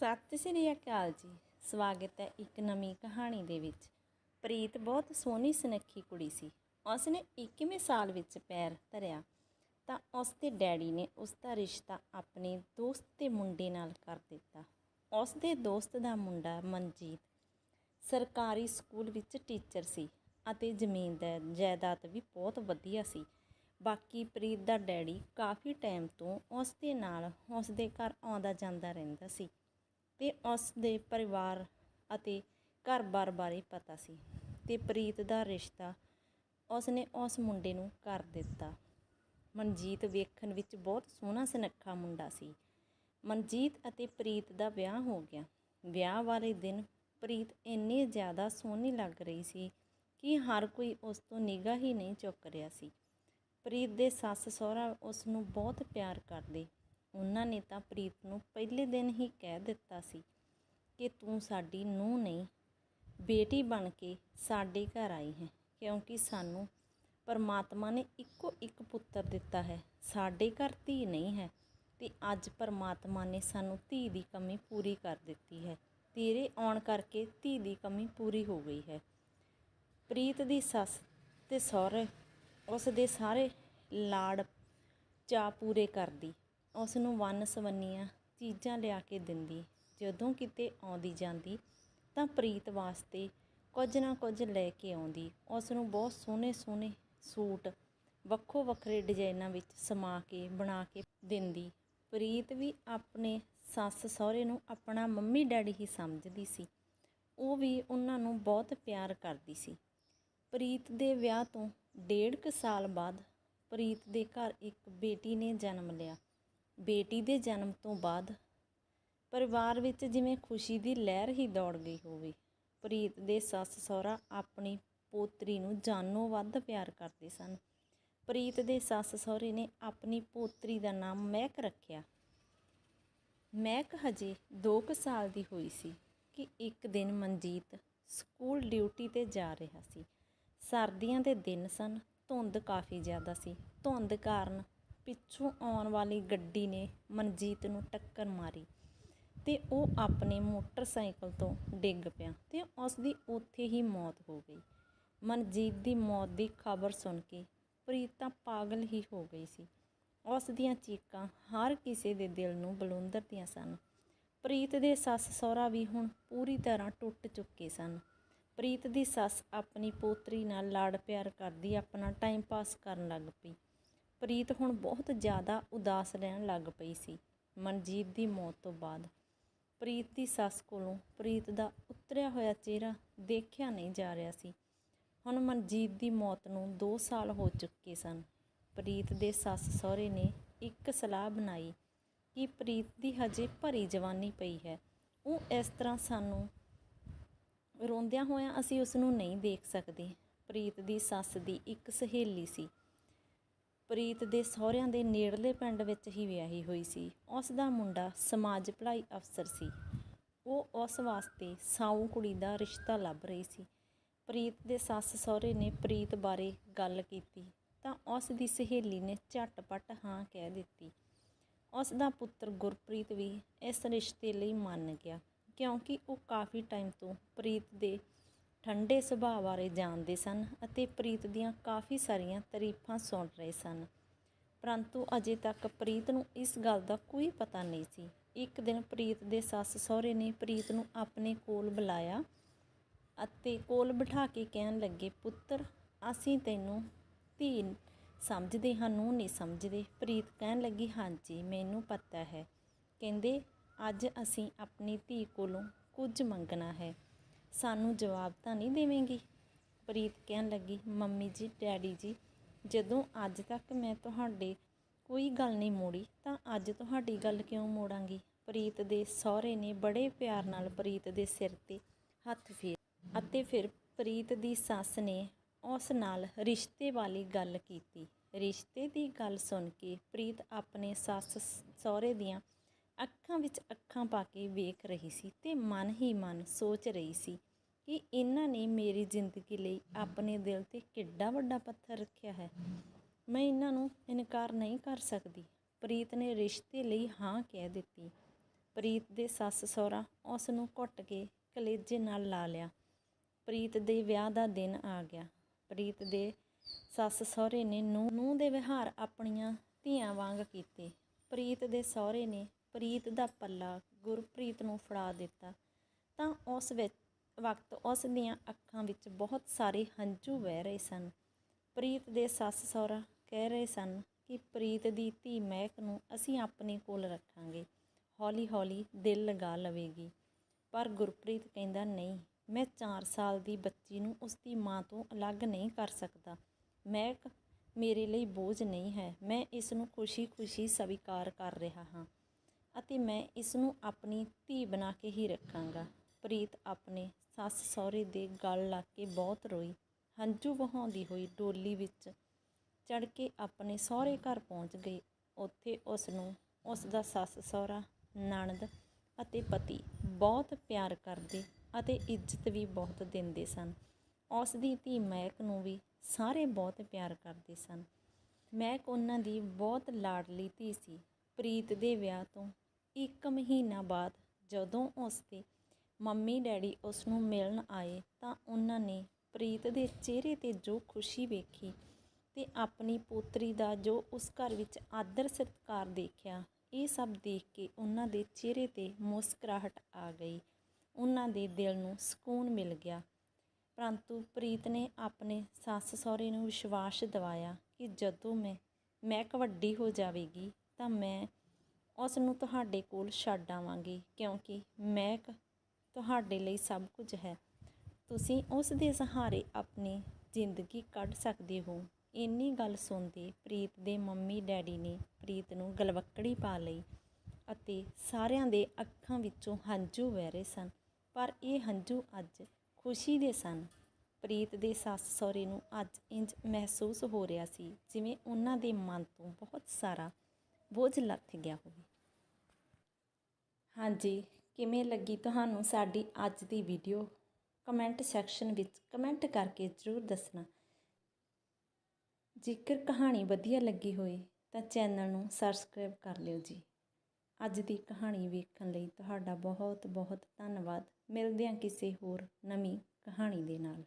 ਸਤਿ ਸ੍ਰੀ ਅਕਾਲ ਜੀ। ਸਵਾਗਤ ਹੈ ਇੱਕ ਨਵੀਂ ਕਹਾਣੀ ਦੇ ਵਿੱਚ। ਪ੍ਰੀਤ ਬਹੁਤ ਸੋਹਣੀ, ਸੁਨੱਖੀ ਕੁੜੀ ਸੀ। ਉਸਨੇ 21ਵੇਂ ਸਾਲ ਵਿੱਚ ਪੈਰ ਧਰਿਆ ਤਾਂ ਉਸ ਦੇ ਡੈਡੀ ਨੇ ਉਸ ਦਾ ਰਿਸ਼ਤਾ ਆਪਣੇ ਦੋਸਤ ਦੇ ਮੁੰਡੇ ਨਾਲ ਕਰ ਦਿੱਤਾ। ਉਸ ਦੇ ਦੋਸਤ ਦਾ ਮੁੰਡਾ ਮਨਜੀਤ ਸਰਕਾਰੀ ਸਕੂਲ ਵਿੱਚ ਟੀਚਰ ਸੀ ਅਤੇ ਜ਼ਮੀਨ ਦਾ ਜਾਇਦਾਦ ਵੀ ਬਹੁਤ ਵਧੀਆ ਸੀ। ਬਾਕੀ ਪ੍ਰੀਤ ਦਾ ਡੈਡੀ ਕਾਫੀ ਟਾਈਮ ਤੋਂ ਉਸ ਦੇ ਨਾਲ ਉਸ ਦੇ ਘਰ ਆਉਂਦਾ ਜਾਂਦਾ ਰਹਿੰਦਾ ਸੀ। ਤੇ ਉਸ ਦੇ ਪਰਿਵਾਰ ਅਤੇ ਘਰ-ਬਾਰ ਬਾਰੇ ਪਤਾ ਸੀ ਤੇ ਪ੍ਰੀਤ ਦਾ ਰਿਸ਼ਤਾ ਉਸ ਨੇ ਉਸ ਮੁੰਡੇ ਨੂੰ ਕਰ ਦਿੱਤਾ। ਮਨਜੀਤ ਵੇਖਣ ਵਿੱਚ ਬਹੁਤ ਸੋਹਣਾ ਸੁਨੱਖਾ ਮੁੰਡਾ ਸੀ। ਮਨਜੀਤ ਅਤੇ ਪ੍ਰੀਤ ਦਾ ਵਿਆਹ ਹੋ ਗਿਆ। ਵਿਆਹ ਵਾਲੇ ਦਿਨ ਪ੍ਰੀਤ ਇੰਨੀ ਜ਼ਿਆਦਾ ਸੋਹਣੀ ਲੱਗ ਰਹੀ ਸੀ ਕਿ ਹਰ ਕੋਈ ਉਸ ਤੋਂ ਨਿਗਾਹ ਹੀ ਨਹੀਂ ਚੁੱਕ ਰਿਹਾ ਸੀ। ਪ੍ਰੀਤ ਦੇ ਸੱਸ ਸਹੁਰਾ ਉਸ ਨੂੰ ਬਹੁਤ ਪਿਆਰ ਕਰਦੇ ਉਹਨਾਂ ਨੇ ਤਾਂ ਪ੍ਰੀਤ ਨੂੰ ਪਹਿਲੇ ਦਿਨ ਹੀ ਕਹਿ ਦਿੱਤਾ ਸੀ ਕਿ ਤੂੰ ਸਾਡੀ ਨੂੰਹ ਨਹੀਂ, ਬੇਟੀ ਬਣ ਕੇ ਸਾਡੇ ਘਰ ਆਈ ਹੈ, ਕਿਉਂਕਿ ਸਾਨੂੰ ਪਰਮਾਤਮਾ ਨੇ ਇੱਕੋ ਇੱਕ ਪੁੱਤਰ ਦਿੱਤਾ ਹੈ, ਸਾਡੇ ਘਰ ਧੀ ਨਹੀਂ ਹੈ ਤੇ ਅੱਜ ਪਰਮਾਤਮਾ ਨੇ ਸਾਨੂੰ ਧੀ ਦੀ ਕਮੀ ਪੂਰੀ ਕਰ ਦਿੱਤੀ ਹੈ, ਤੇਰੇ ਆਉਣ ਕਰਕੇ ਧੀ ਦੀ ਕਮੀ ਪੂਰੀ ਹੋ ਗਈ ਹੈ। ਪ੍ਰੀਤ ਦੀ ਸੱਸ ਤੇ ਸਹੁਰੇ, ਉਸ ਦੇ ਸਾਰੇ ਲਾੜ ਚਾਅ ਪੂਰੇ ਕਰਦੀ। ਉਸ ਨੂੰ ਵੰਨ ਸਵੰਨੀਆਂ ਚੀਜ਼ਾਂ ਲਿਆ ਕੇ ਦਿੰਦੀ। ਜਦੋਂ ਕਿਤੇ ਆਉਂਦੀ ਜਾਂਦੀ ਤਾਂ ਪ੍ਰੀਤ ਵਾਸਤੇ ਕੁਝ ਨਾ ਕੁਝ ਲੈ ਕੇ ਆਉਂਦੀ। ਉਸ ਨੂੰ ਬਹੁਤ ਸੋਹਣੇ ਸੋਹਣੇ ਸੂਟ ਵੱਖੋ ਵੱਖਰੇ ਡਿਜ਼ਾਈਨਾਂ ਵਿੱਚ ਸਮਾ ਕੇ, ਬਣਾ ਕੇ ਦਿੰਦੀ। ਪ੍ਰੀਤ ਵੀ ਆਪਣੇ ਸੱਸ ਸਹੁਰੇ ਨੂੰ ਆਪਣਾ ਮੰਮੀ ਡੈਡੀ ਹੀ ਸਮਝਦੀ ਸੀ। ਉਹ ਵੀ ਉਹਨਾਂ ਨੂੰ ਬਹੁਤ ਪਿਆਰ ਕਰਦੀ ਸੀ। ਪ੍ਰੀਤ ਦੇ ਵਿਆਹ ਤੋਂ ਡੇਢ ਕੁ ਸਾਲ ਬਾਅਦ ਪ੍ਰੀਤ ਦੇ ਘਰ ਇੱਕ ਬੇਟੀ ਨੇ ਜਨਮ ਲਿਆ। ਬੇਟੀ ਦੇ ਜਨਮ ਤੋਂ ਬਾਅਦ ਪਰਿਵਾਰ ਵਿੱਚ ਜਿਵੇਂ ਖੁਸ਼ੀ ਦੀ ਲਹਿਰ ਹੀ ਦੌੜ ਗਈ ਹੋਵੇ, ਪ੍ਰੀਤ ਦੇ ਸੱਸ ਸਹੁਰਾ ਆਪਣੀ ਪੋਤਰੀ ਨੂੰ ਜਾਨੋਂ ਵੱਧ ਪਿਆਰ ਕਰਦੇ ਸਨ। ਪ੍ਰੀਤ ਦੇ ਸੱਸ ਸਹੁਰੇ ਨੇ ਆਪਣੀ ਪੋਤਰੀ ਦਾ ਨਾਮ ਮਹਿਕ ਰੱਖਿਆ। ਮਹਿਕ ਹਜੇ 2 ਕੁ ਸਾਲ ਦੀ ਹੋਈ ਸੀ ਕਿ ਇੱਕ ਦਿਨ ਮਨਜੀਤ ਸਕੂਲ ਡਿਊਟੀ ਤੇ ਜਾ ਰਿਹਾ ਸੀ। ਸਰਦੀਆਂ ਦੇ ਦਿਨ ਸਨ, ਧੁੰਦ ਕਾਫੀ ਜ਼ਿਆਦਾ ਸੀ। ਧੁੰਦ ਕਾਰਨ ਪਿੱਛੋਂ ਆਉਣ ਵਾਲੀ ਗੱਡੀ ਨੇ ਮਨਜੀਤ ਨੂੰ ਟੱਕਰ ਮਾਰੀ ਤੇ ਉਹ ਆਪਣੇ ਮੋਟਰਸਾਈਕਲ ਤੋਂ ਡਿੱਗ ਪਿਆ ਤੇ ਉਸ ਦੀ ਉੱਥੇ ਹੀ ਮੌਤ ਹੋ ਗਈ। ਮਨਜੀਤ ਦੀ ਮੌਤ ਦੀ ਖਬਰ ਸੁਣ ਕੇ ਪ੍ਰੀਤ ਤਾਂ ਪਾਗਲ ਹੀ ਹੋ ਗਈ ਸੀ। ਉਸ ਦੀਆਂ ਚੀਕਾਂ ਹਰ ਕਿਸੇ ਦੇ ਦਿਲ ਨੂੰ ਬਲੁੰਦਰਦੀਆਂ ਸਨ। ਪ੍ਰੀਤ ਦੇ ਸੱਸ ਸਹੁਰਾ ਵੀ ਹੁਣ ਪੂਰੀ ਤਰ੍ਹਾਂ ਟੁੱਟ ਚੁੱਕੇ ਸਨ। ਪ੍ਰੀਤ ਦੀ ਸੱਸ ਆਪਣੀ ਪੋਤਰੀ ਨਾਲ ਲਾੜ ਪਿਆਰ ਕਰਦੀ ਆਪਣਾ ਟਾਈਮ ਪਾਸ ਕਰਨ ਲੱਗ ਪਈ। ਪ੍ਰੀਤ ਹੁਣ ਬਹੁਤ ਜ਼ਿਆਦਾ ਉਦਾਸ ਰਹਿਣ ਲੱਗ ਪਈ ਸੀ। ਮਨਜੀਤ ਦੀ ਮੌਤ ਤੋਂ ਬਾਅਦ। ਪ੍ਰੀਤ ਦੀ ਸੱਸ ਕੋਲੋਂ ਪ੍ਰੀਤ ਦਾ ਉਤਰਿਆ ਹੋਇਆ ਚਿਹਰਾ ਦੇਖਿਆ ਨਹੀਂ ਜਾ ਰਿਹਾ ਸੀ। ਹੁਣ ਮਨਜੀਤ ਦੀ ਮੌਤ ਨੂੰ 2 ਸਾਲ ਹੋ ਚੁੱਕੇ ਸਨ। ਪ੍ਰੀਤ ਦੇ ਸੱਸ ਸਹੁਰੇ ਨੇ ਇੱਕ ਸਲਾਹ ਬਣਾਈ ਕਿ ਪ੍ਰੀਤ ਦੀ ਹਜੇ ਭਰੀ ਜਵਾਨੀ ਪਈ ਹੈ। ਉਹ ਇਸ ਤਰ੍ਹਾਂ ਸਾਨੂੰ ਰੋਂਦਿਆਂ ਹੋਇਆਂ ਅਸੀਂ ਉਸ ਨੂੰ ਨਹੀਂ ਦੇਖ ਸਕਦੇ। ਪ੍ਰੀਤ ਦੀ ਸੱਸ ਦੀ ਇੱਕ ਸਹੇਲੀ ਸੀ। ਪ੍ਰੀਤ ਦੇ ਸਹੁਰਿਆਂ ਦੇ ਨੇੜਲੇ ਪਿੰਡ ਵਿੱਚ ਹੀ ਵਿਆਹੀ ਹੋਈ ਸੀ। ਉਸ ਦਾ ਮੁੰਡਾ ਸਮਾਜ ਭਲਾਈ ਅਫਸਰ ਸੀ। ਉਹ ਉਸ ਵਾਸਤੇ ਸਾਊ ਕੁੜੀ ਦਾ ਰਿਸ਼ਤਾ ਲੱਭ ਰਹੀ ਸੀ। ਪ੍ਰੀਤ ਦੇ ਸੱਸ ਸਹੁਰੇ ਨੇ ਪ੍ਰੀਤ ਬਾਰੇ ਗੱਲ ਕੀਤੀ ਤਾਂ ਉਸ ਦੀ ਸਹੇਲੀ ਨੇ ਝਟਪਟ ਹਾਂ ਕਹਿ ਦਿੱਤੀ। ਉਸ ਦਾ ਪੁੱਤਰ ਗੁਰਪ੍ਰੀਤ ਵੀ ਇਸ ਰਿਸ਼ਤੇ ਲਈ ਮੰਨ ਗਿਆ ਕਿਉਂਕਿ ਉਹ ਕਾਫੀ ਟਾਈਮ ਤੋਂ ਪ੍ਰੀਤ ਦੇ ਠੰਡੇ ਸੁਭਾਅ ਬਾਰੇ ਜਾਣਦੇ ਸਨ ਅਤੇ ਪ੍ਰੀਤ ਦੀਆਂ ਕਾਫੀ ਸਾਰੀਆਂ ਤਾਰੀਫਾਂ ਸੁਣ ਰਹੇ ਸਨ। ਪਰੰਤੂ ਅਜੇ ਤੱਕ ਪ੍ਰੀਤ ਨੂੰ ਇਸ ਗੱਲ ਦਾ ਕੋਈ ਪਤਾ ਨਹੀਂ ਸੀ। ਇੱਕ ਦਿਨ ਪ੍ਰੀਤ ਦੇ ਸੱਸ ਸਹੁਰੇ ਨੇ ਪ੍ਰੀਤ ਨੂੰ ਆਪਣੇ ਕੋਲ ਬੁਲਾਇਆ ਅਤੇ ਕੋਲ ਬਿਠਾ ਕੇ ਕਹਿਣ ਲੱਗੇ, ਪੁੱਤਰ, ਅਸੀਂ ਤੈਨੂੰ ਧੀ ਸਮਝਦੇ ਹਾਂ ਨੂੰ ਨਹੀਂ ਸਮਝਦੇ। ਪ੍ਰੀਤ ਕਹਿਣ ਲੱਗੀ, ਹਾਂਜੀ, ਮੈਨੂੰ ਪਤਾ ਹੈ। ਕਹਿੰਦੇ, ਅੱਜ ਅਸੀਂ ਆਪਣੀ ਧੀ ਕੋਲੋਂ ਕੁਝ ਮੰਗਣਾ ਹੈ। ਸਾਨੂੰ ਜਵਾਬ ਤਾਂ ਨਹੀਂ ਦੇਵੇਂਗੀ। ਪ੍ਰੀਤ ਕਹਿਣ ਲੱਗੀ, ਮੰਮੀ ਜੀ, ਡੈਡੀ ਜੀ, ਜਦੋਂ ਅੱਜ ਤੱਕ ਮੈਂ ਤੁਹਾਡੇ ਕੋਈ ਗੱਲ ਨਹੀਂ ਮੋੜੀ, ਤਾਂ ਅੱਜ ਤੁਹਾਡੀ ਗੱਲ ਕਿਉਂ ਮੋੜਾਂਗੀ? ਪ੍ਰੀਤ ਦੇ ਸਹੁਰੇ ਨੇ ਬੜੇ ਪਿਆਰ ਨਾਲ ਪ੍ਰੀਤ ਦੇ ਸਿਰ ਤੇ ਹੱਥ ਫੇਰ ਅਤੇ ਫਿਰ ਪ੍ਰੀਤ ਦੀ ਸੱਸ ਨੇ ਉਸ ਨਾਲ ਰਿਸ਼ਤੇ ਵਾਲੀ ਗੱਲ ਕੀਤੀ। ਰਿਸ਼ਤੇ ਦੀ ਗੱਲ ਸੁਣ ਕੇ ਪ੍ਰੀਤ ਆਪਣੇ ਸੱਸ, ਸਹੁਰੇ ਦੀਆਂ ਅੱਖਾਂ ਵਿੱਚ ਅੱਖਾਂ ਪਾ ਕੇ ਵੇਖ ਰਹੀ ਸੀ ਤੇ ਮਨ ਹੀ ਮਨ ਸੋਚ ਰਹੀ ਸੀ ਕਿ ਇਹਨਾਂ ਨੇ ਮੇਰੀ ਜ਼ਿੰਦਗੀ ਲਈ ਆਪਣੇ ਦਿਲ ਤੇ ਕਿੱਡਾ ਵੱਡਾ ਪੱਥਰ ਰੱਖਿਆ ਹੈ। ਮੈਂ ਇਹਨਾਂ ਨੂੰ ਇਨਕਾਰ ਨਹੀਂ ਕਰ ਸਕਦੀ। ਪ੍ਰੀਤ ਨੇ ਰਿਸ਼ਤੇ ਲਈ ਹਾਂ ਕਹਿ ਦਿੱਤੀ। ਪ੍ਰੀਤ ਦੇ ਸੱਸ ਸਹੁਰਾ ਉਸ ਨੂੰ ਘੁੱਟ ਕੇ ਕਲੇਜੇ ਨਾਲ ਲਾ ਲਿਆ। ਪ੍ਰੀਤ ਦੇ ਵਿਆਹ ਦਾ ਦਿਨ ਆ ਗਿਆ। ਪ੍ਰੀਤ ਦੇ ਸੱਸ ਸਹੁਰੇ ਨੇ ਨੂੰਹ ਨੂੰਹ ਦੇ ਵਿਹਾਰ ਆਪਣੀਆਂ ਧੀਆਂ ਵਾਂਗ ਕੀਤੇ। ਪ੍ਰੀਤ ਦੇ ਸਹੁਰੇ ਨੇ ਪ੍ਰੀਤ ਦਾ ਪੱਲਾ ਗੁਰਪ੍ਰੀਤ ਨੂੰ ਫੜਾ ਦਿੱਤਾ। ਤਾਂ ਉਸ ਵਿੱਚ ਵਕਤ ਉਸ ਦੀਆਂ ਅੱਖਾਂ ਵਿੱਚ ਬਹੁਤ ਸਾਰੇ ਹੰਝੂ ਵਹਿ ਰਹੇ ਸਨ। ਪ੍ਰੀਤ ਦੇ ਸੱਸ ਸਹੁਰਾ ਕਹਿ ਰਹੇ ਸਨ ਕਿ ਪ੍ਰੀਤ ਦੀ ਧੀ ਮਹਿਕ ਨੂੰ ਅਸੀਂ ਆਪਣੇ ਕੋਲ ਰੱਖਾਂਗੇ। ਹੌਲੀ ਹੌਲੀ ਦਿਲ ਲਗਾ ਲਵੇਗੀ। ਪਰ ਗੁਰਪ੍ਰੀਤ ਕਹਿੰਦਾ, ਨਹੀਂ, ਮੈਂ 4 ਸਾਲ ਦੀ ਬੱਚੀ ਨੂੰ ਉਸ ਦੀ ਮਾਂ ਤੋਂ ਅਲੱਗ ਨਹੀਂ ਕਰ ਸਕਦਾ। ਮਹਿਕ ਮੇਰੇ ਲਈ ਬੋਝ ਨਹੀਂ ਹੈ। ਮੈਂ ਇਸ ਨੂੰ ਖੁਸ਼ੀ-ਖੁਸ਼ੀ ਸਵੀਕਾਰ ਕਰ ਰਿਹਾ ਹਾਂ। ਅਤੇ ਮੈਂ ਇਸ ਨੂੰ ਆਪਣੀ ਧੀ ਬਣਾ ਕੇ ਹੀ ਰੱਖਾਂਗਾ। ਪ੍ਰੀਤ ਆਪਣੇ ਸੱਸ ਸਹੁਰੇ ਦੇ ਗਲ ਲੱਗ ਕੇ ਬਹੁਤ ਰੋਈ। ਹੰਝੂ ਵਹਾਉਂਦੀ ਹੋਈ ਡੋਲੀ ਵਿੱਚ ਚੜ ਕੇ ਆਪਣੇ ਸਹੁਰੇ ਘਰ ਪਹੁੰਚ ਗਈ। ਉੱਥੇ ਉਸ ਨੂੰ ਉਸ ਦਾ ਸੱਸ ਸਹੁਰਾ, ਨਣਦ ਅਤੇ ਪਤੀ ਬਹੁਤ ਪਿਆਰ ਕਰਦੇ ਅਤੇ ਇੱਜ਼ਤ ਵੀ ਬਹੁਤ ਦਿੰਦੇ ਸਨ। ਉਸ ਦੀ ਧੀ ਮਹਿਕ ਨੂੰ ਵੀ ਸਾਰੇ ਬਹੁਤ ਪਿਆਰ ਕਰਦੇ ਸਨ। ਮਹਿਕ ਉਹਨਾਂ ਦੀ ਬਹੁਤ ਲਾਡਲੀ ਧੀ ਸੀ। ਪ੍ਰੀਤ ਦੇ ਵਿਆਹ ਤੋਂ ਇੱਕ ਮਹੀਨਾ ਬਾਅਦ ਜਦੋਂ ਉਸ ਦੇ ਮੰਮੀ ਡੈਡੀ ਉਸ ਨੂੰ ਮਿਲਣ ਆਏ ਤਾਂ ਉਹਨਾਂ ਨੇ ਪ੍ਰੀਤ ਦੇ ਚਿਹਰੇ ਤੇ ਜੋ ਖੁਸ਼ੀ ਵੇਖੀ ਤੇ ਆਪਣੀ ਪੋਤਰੀ ਦਾ ਜੋ ਉਸ ਘਰ ਵਿੱਚ ਆਦਰ ਸਤਿਕਾਰ ਦੇਖਿਆ, ਇਹ ਸਭ ਦੇਖ ਕੇ ਉਹਨਾਂ ਦੇ ਚਿਹਰੇ ਤੇ ਮੁਸਕਰਾਹਟ ਆ ਗਈ। ਉਹਨਾਂ ਦੇ ਦਿਲ ਨੂੰ ਸਕੂਨ ਮਿਲ ਗਿਆ। ਪਰੰਤੂ ਪ੍ਰੀਤ ਨੇ ਆਪਣੇ ਸੱਸ ਸਹੁਰੇ ਨੂੰ ਵਿਸ਼ਵਾਸ ਦਿਵਾਇਆ ਕਿ ਜਦੋਂ ਮੈਂ ਮੈਂ ਵੱਡੀ ਹੋ ਜਾਵੇਗੀ ਤਾਂ ਮੈਂ ਉਸ ਨੂੰ ਤੁਹਾਡੇ ਕੋਲ ਛੱਡ ਆਵਾਂਗੀ, ਕਿਉਂਕਿ ਮੈਂ ਤੁਹਾਡੇ ਲਈ ਸਭ ਕੁਝ ਹੈ। ਤੁਸੀਂ ਉਸ ਦੇ ਸਹਾਰੇ ਆਪਣੀ ਜ਼ਿੰਦਗੀ ਕੱਢ ਸਕਦੇ ਹੋ। ਇੰਨੀ ਗੱਲ ਸੁਣਦੇ ਪ੍ਰੀਤ ਦੇ ਮੰਮੀ ਡੈਡੀ ਨੇ ਪ੍ਰੀਤ ਨੂੰ ਗਲਵੱਕੜੀ ਪਾ ਲਈ ਅਤੇ ਸਾਰਿਆਂ ਦੇ ਅੱਖਾਂ ਵਿੱਚੋਂ ਹੰਝੂ ਵਹਿ ਰਹੇ ਸਨ, ਪਰ ਇਹ ਹੰਝੂ ਅੱਜ ਖੁਸ਼ੀ ਦੇ ਸਨ। ਪ੍ਰੀਤ ਦੇ ਸੱਸ ਸਹੁਰੇ ਨੂੰ ਅੱਜ ਇੰਜ ਮਹਿਸੂਸ ਹੋ ਰਿਹਾ ਸੀ, ਜਿਵੇਂ ਉਹਨਾਂ ਦੇ ਮਨ ਤੋਂ ਬਹੁਤ ਸਾਰਾ ਬੋਝ ਲੱਥ ਗਿਆ ਹੋਵੇ। ਹਾਂਜੀ, ਕਿਵੇਂ ਲੱਗੀ ਤੁਹਾਨੂੰ ਸਾਡੀ ਅੱਜ ਦੀ ਵੀਡੀਓ ਕਮੈਂਟ ਸੈਕਸ਼ਨ ਵਿੱਚ ਕਮੈਂਟ ਕਰਕੇ ਜ਼ਰੂਰ ਦੱਸਣਾ। ਜੇਕਰ ਕਹਾਣੀ ਵਧੀਆ ਲੱਗੀ ਹੋਏ ਤਾਂ ਚੈਨਲ ਨੂੰ ਸਬਸਕ੍ਰਾਈਬ ਕਰ ਲਿਓ ਜੀ। ਅੱਜ ਦੀ ਕਹਾਣੀ ਵੇਖਣ ਲਈ ਤੁਹਾਡਾ ਬਹੁਤ ਬਹੁਤ ਧੰਨਵਾਦ। ਮਿਲਦੇ ਹਾਂ ਕਿਸੇ ਹੋਰ ਨਵੀਂ ਕਹਾਣੀ ਦੇ ਨਾਲ।